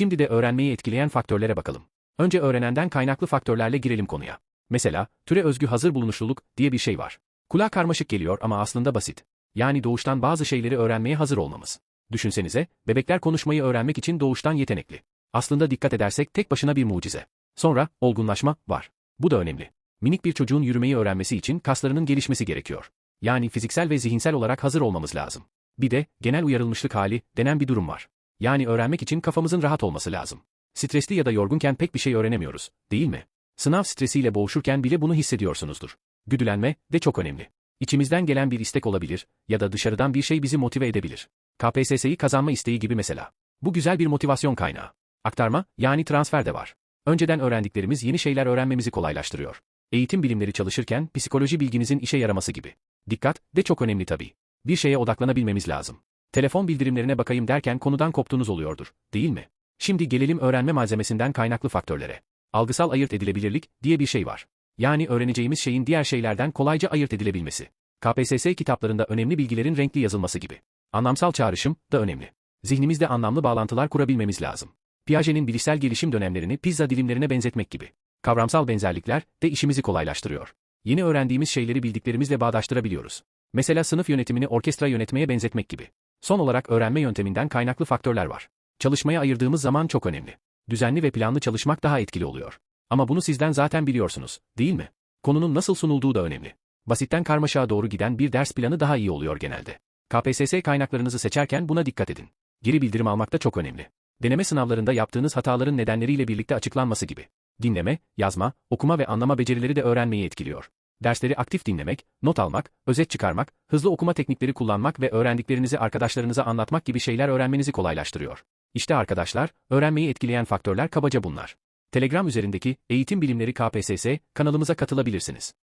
Şimdi de öğrenmeyi etkileyen faktörlere bakalım. Önce öğrenenden kaynaklı faktörlerle girelim konuya. Mesela, türe özgü hazır bulunuşluluk diye bir şey var. Kulağa karmaşık geliyor ama aslında basit. Yani doğuştan bazı şeyleri öğrenmeye hazır olmamız. Düşünsenize, bebekler konuşmayı öğrenmek için doğuştan yetenekli. Aslında dikkat edersek tek başına bir mucize. Sonra, olgunlaşma var. Bu da önemli. Minik bir çocuğun yürümeyi öğrenmesi için kaslarının gelişmesi gerekiyor. Yani fiziksel ve zihinsel olarak hazır olmamız lazım. Bir de, genel uyarılmışlık hali denen bir durum var. Yani öğrenmek için kafamızın rahat olması lazım. Stresli ya da yorgunken pek bir şey öğrenemiyoruz, değil mi? Sınav stresiyle boğuşurken bile bunu hissediyorsunuzdur. Güdülenme de çok önemli. İçimizden gelen bir istek olabilir ya da dışarıdan bir şey bizi motive edebilir. KPSS'yi kazanma isteği gibi mesela. Bu güzel bir motivasyon kaynağı. Aktarma, yani transfer de var. Önceden öğrendiklerimiz yeni şeyler öğrenmemizi kolaylaştırıyor. Eğitim bilimleri çalışırken psikoloji bilginizin işe yaraması gibi. Dikkat de çok önemli tabii. Bir şeye odaklanabilmemiz lazım. Telefon bildirimlerine bakayım derken konudan koptuğunuz oluyordur, değil mi? Şimdi gelelim öğrenme malzemesinden kaynaklı faktörlere. Algısal ayırt edilebilirlik diye bir şey var. Yani öğreneceğimiz şeyin diğer şeylerden kolayca ayırt edilebilmesi. KPSS kitaplarında önemli bilgilerin renkli yazılması gibi. Anlamsal çağrışım da önemli. Zihnimizde anlamlı bağlantılar kurabilmemiz lazım. Piaget'in bilişsel gelişim dönemlerini pizza dilimlerine benzetmek gibi. Kavramsal benzerlikler de işimizi kolaylaştırıyor. Yeni öğrendiğimiz şeyleri bildiklerimizle bağdaştırabiliyoruz. Mesela sınıf yönetimini orkestra yönetmeye benzetmek gibi. Son olarak öğrenme yönteminden kaynaklı faktörler var. Çalışmaya ayırdığımız zaman çok önemli. Düzenli ve planlı çalışmak daha etkili oluyor. Ama bunu sizden zaten biliyorsunuz, değil mi? Konunun nasıl sunulduğu da önemli. Basitten karmaşağa doğru giden bir ders planı daha iyi oluyor genelde. KPSS kaynaklarınızı seçerken buna dikkat edin. Geri bildirim almak da çok önemli. Deneme sınavlarında yaptığınız hataların nedenleriyle birlikte açıklanması gibi. Dinleme, yazma, okuma ve anlama becerileri de öğrenmeyi etkiliyor. Dersleri aktif dinlemek, not almak, özet çıkarmak, hızlı okuma teknikleri kullanmak ve öğrendiklerinizi arkadaşlarınıza anlatmak gibi şeyler öğrenmenizi kolaylaştırıyor. İşte arkadaşlar, öğrenmeyi etkileyen faktörler kabaca bunlar. Telegram üzerindeki Eğitim Bilimleri KPSS kanalımıza katılabilirsiniz.